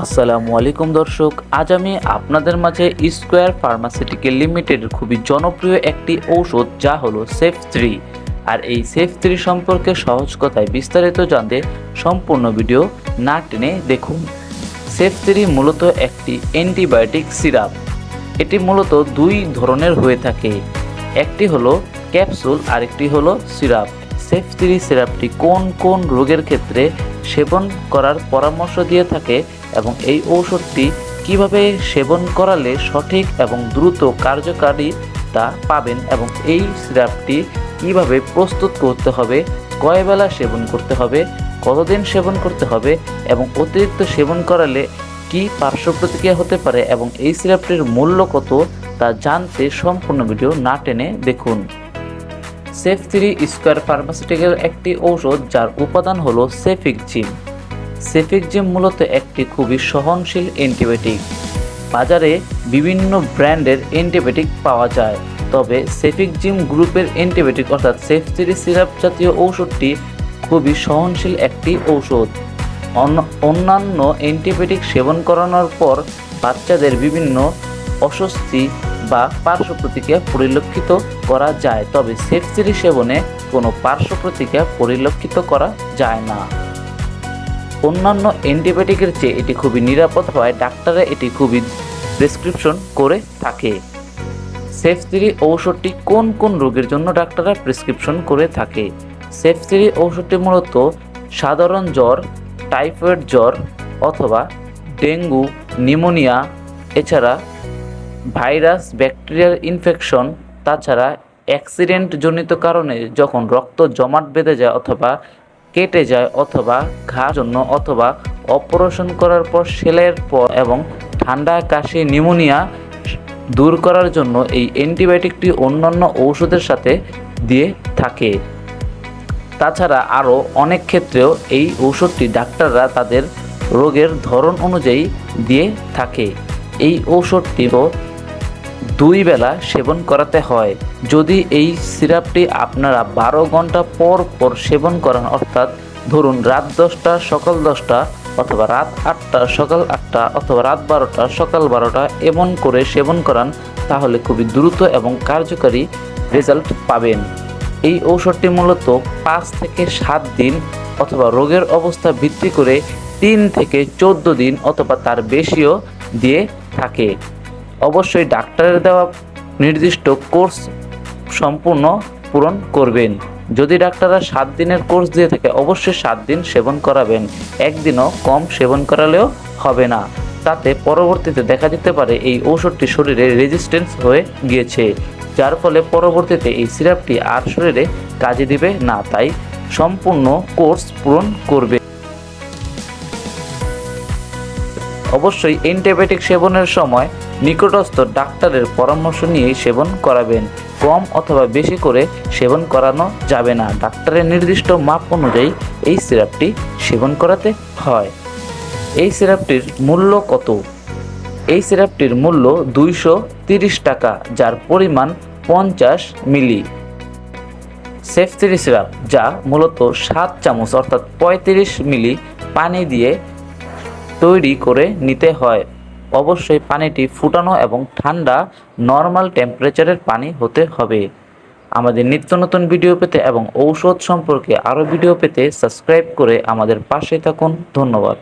আসসালামু আলাইকুম দর্শক, আজ আমি আপনাদের মাঝে স্কোয়ার ফার্মাসিউটিক্যাল লিমিটেডের খুবই জনপ্রিয় একটি ঔষধ, যা হলো সেফ থ্রি আর এই সেফ থ্রি সম্পর্কে সহজ কথায় বিস্তারিত জানতে সম্পূর্ণ ভিডিও না টেনে দেখুন। সেফ থ্রি মূলত একটি অ্যান্টিবায়োটিক সিরাপ এটি মূলত দুই ধরনের হয়ে থাকে। একটি হলো ক্যাপসুল আরেকটি হলো সিরাপ সেফ থ্রি সিরাপটি কোন কোন রোগের ক্ষেত্রে সেবন করার পরামর্শ দিয়ে থাকে এবং এই ঔষধটি কীভাবে সেবন করালে সঠিক এবং দ্রুত কার্যকারী তা পাবেন এবং এই সিরাপটি কীভাবে প্রস্তুত করতে হবে, কয় বেলা সেবন করতে হবে, কতদিন সেবন করতে হবে এবং অতিরিক্ত সেবন করালে কি পার্শ্ব প্রতিক্রিয়া হতে পারে এবং এই সিরাপটির মূল্য কত তা জানতে সম্পূর্ণ ভিডিও না টেনে দেখুন। সেফ থ্রি স্কোয়ার ফার্মাসিউটিক্যাল একটি ঔষধ যার উপাদান হলো সেফিক জিম সেফিক জিম মূলত একটি খুবই সহনশীল অ্যান্টিবায়োটিক। বাজারে বিভিন্ন ব্র্যান্ডের অ্যান্টিবায়োটিক পাওয়া যায়, তবে সেফিক জিম গ্রুপের অ্যান্টিবায়োটিক অর্থাৎ সেফ থ্রি সিরাপ জাতীয় ঔষধটি খুবই সহনশীল একটি ঔষধ। অন্য- অন্যান্য অ্যান্টিবায়োটিক সেবন করানোর পর বাচ্চাদের বিভিন্ন অস্বস্তি বা পার্শ্ব প্রতিক্রিয়া পরিলক্ষিত করা যায়, তবে সেফসিরি সেবনে কোনো পার্শ্ব প্রতিক্রিয়া পরিলক্ষিত করা যায় না। অন্যান্য অ্যান্টিবায়োটিকের চেয়ে এটি খুবই নিরাপদ হওয়ায় ডাক্তাররা এটি খুবই প্রেসক্রিপশন করে থাকে। সেফথ্রি ঔষধটি কোন কোন রোগের জন্য ডাক্তাররা প্রেসক্রিপশন করে থাকে? সেফথ্রি ঔষধটি মূলত সাধারণ জ্বর, টাইফয়েড জ্বর অথবা ডেঙ্গু নিউমোনিয়া এছাড়া ভাইরাস, ব্যাকটেরিয়াল ইনফেকশন, তাছাড়া অ্যাক্সিডেন্ট জনিত কারণে যখন রক্ত জমাট বেঁধে যায় অথবা কেটে যায় অথবা ঘা জন্য অথবা অপারেশন করার পর সেলাইয়ের পর এবং ঠান্ডা, কাশি, নিউমোনিয়া দূর করার জন্য এই অ্যান্টিবায়োটিকটি অন্যান্য ঔষধের সাথে দিয়ে থাকে। তাছাড়া আরও অনেক ক্ষেত্রেও এই ঔষধটি ডাক্তাররা তাদের রোগের ধরন অনুযায়ী দিয়ে থাকে। এই ঔষধটি তো দুই বেলা সেবন করাতে হয়। যদি এই সিরাপটি আপনারা বারো ঘণ্টা পর পর সেবন করেন, অর্থাৎ ধরুন রাত দশটা, সকাল দশটা, অথবা রাত আটটা, সকাল আটটা, অথবা রাত বারোটা, সকাল বারোটা এমন করে সেবন করান, তাহলে খুবই দ্রুত এবং কার্যকারী রেজাল্ট পাবেন। এই ঔষধটি মূলত পাঁচ থেকে সাত দিন অথবা রোগের অবস্থা ভিত্তি করে তিন থেকে চোদ্দ দিন অথবা তার বেশিও দিয়ে থাকে। অবশ্যই ডাক্তারের দেওয়া নির্দিষ্ট কোর্স সম্পূর্ণ পূরণ করবেন। যদি ডাক্তাররা সাত দিনের কোর্স দিয়ে থাকে, অবশ্যই সাত দিন সেবন করাবেন। একদিনও কম সেবন করালেও হবে না। তাতে পরবর্তীতে দেখা যেতে পারে এই ঔষধটি শরীরে রেজিস্ট্যান্স হয়ে গিয়েছে, যার ফলে পরবর্তীতে এই সিরাপটি আর শরীরে কাজে দিবে না। তাই সম্পূর্ণ কোর্স পূরণ করবে। অবশ্যই অ্যান্টিবায়োটিক সেবনের সময় নিকটস্থ ডাক্তারের পরামর্শ নিয়েই সেবন করাবেন। কম অথবা বেশি করে সেবন করানো যাবে না। ডাক্তারের নির্দিষ্ট মাপ অনুযায়ী এই সিরাপটি সেবন করাতে হয়। এই সিরাপটির মূল্য কত? এই সিরাপটির মূল্য দুইশো টাকা, যার পরিমাণ পঞ্চাশ মিলি। সেফথ্রি সিরাপ, যা মূলত সাত চামচ অর্থাৎ পঁয়ত্রিশ মিলি পানি দিয়ে তৈরি করে নিতে হয়। অবশ্যই পানিটি ফুটানো এবং ঠান্ডা নর্মাল টেম্পারেচারের পানি হতে হবে। আমাদের নিত্য নতুন ভিডিও পেতে এবং ঔষধ সম্পর্কে আরও ভিডিও পেতে সাবস্ক্রাইব করে আমাদের পাশে থাকুন। ধন্যবাদ।